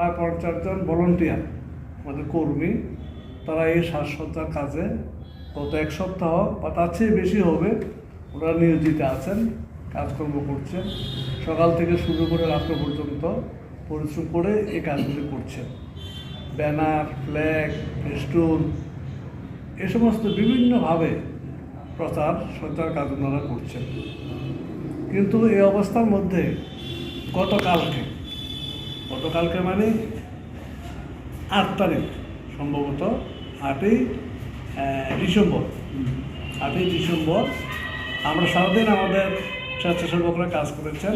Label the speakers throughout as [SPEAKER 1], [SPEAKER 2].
[SPEAKER 1] প্রায় পঞ্চাশ জন ভলেন্টিয়ার আমাদের কর্মী, তারা এই সাজসজ্জার কাজে গত এক সপ্তাহ বা তার চেয়ে বেশি হবে। ওরা নিয়োজিত আছেন, কাজকর্ম করছেন। সকাল থেকে শুরু করে রাত্র পর্যন্ত পরিশ্রম করে এই কাজগুলি করছেন। ব্যানার, ফ্ল্যাগ ফেস্টুন এ সমস্ত বিভিন্নভাবে প্রচার সঞ্চার কাজ ওনারা করছেন। কিন্তু এই অবস্থার মধ্যে গতকালকে গতকালকে মানে আট তারিখ, সম্ভবত আটই ডিসেম্বর। আটই ডিসেম্বর আমরা সারাদিন আমাদের স্বেচ্ছাসেবকরা কাজ করেছেন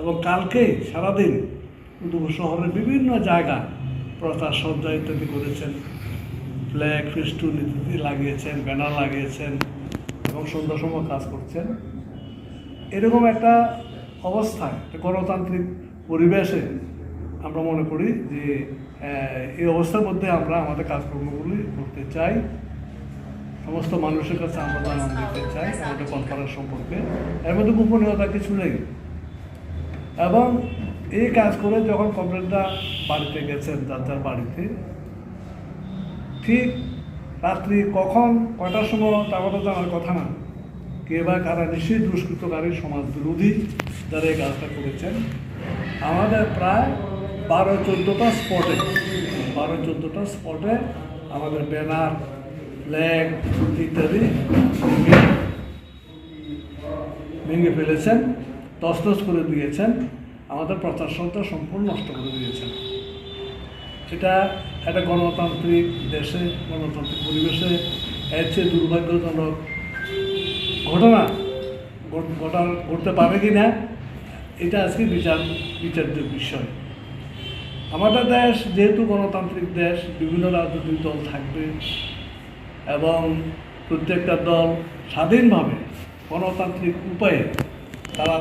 [SPEAKER 1] এবং কালকে সারাদিন দুপুর শহরের বিভিন্ন জায়গা প্রচার সজ্জা ইত্যাদি করেছেন। ফ্ল্যাগ, ফেস্টুন ইত্যাদি লাগিয়েছেন, ব্যানার লাগিয়েছেন এবং সন্ধ্যার সময় কাজ করছেন। এরকম একটা অবস্থায় গণতান্ত্রিক পরিবেশে আমরা মনে করি যে এই অবস্থার মধ্যে আমরা আমাদের কাজকর্মগুলি করতে চাই। সমস্ত মানুষের কাছে আমরা জানান দিতে চাই আমাদের কনফারেন্স সম্পর্কে। এর মধ্যে গোপনীয়তা কিছু নেই। এবং এই কাজ করে যখন কমপ্লেনটা বাড়িতে গেছেন, যার যার বাড়িতে, ঠিক রাত্রি কখন, কয়টার সময় তা কথা জানার কথা না। কে বা কারা নিশ্চয়ই দুষ্কৃতকারী সমাজ বিরোধী যারা এই কাজটা করেছেন। আমাদের প্রায় বারো চোদ্দোটা স্পটে বারো চোদ্দোটা স্পটে আমাদের ব্যানার ফ্ল্যাগ ইত্যাদি ভেঙে ফেলেছেন তসতস করে দিয়েছেন, আমাদের প্রচার সত্তা সম্পূর্ণ নষ্ট করে দিয়েছেন। এটা একটা গণতান্ত্রিক দেশে, গণতান্ত্রিক পরিবেশে এর চেয়ে দুর্ভাগ্যজনক ঘটনা ঘট- ঘটার ঘটতে পারে কি না এটা আজকে বিচার বিচার্য বিষয়। আমাদের দেশ যেহেতু গণতান্ত্রিক দেশ, বিভিন্ন রাজনৈতিক দল থাকবে এবং প্রত্যেকটা দল স্বাধীনভাবে গণতান্ত্রিক উপায়ে তারা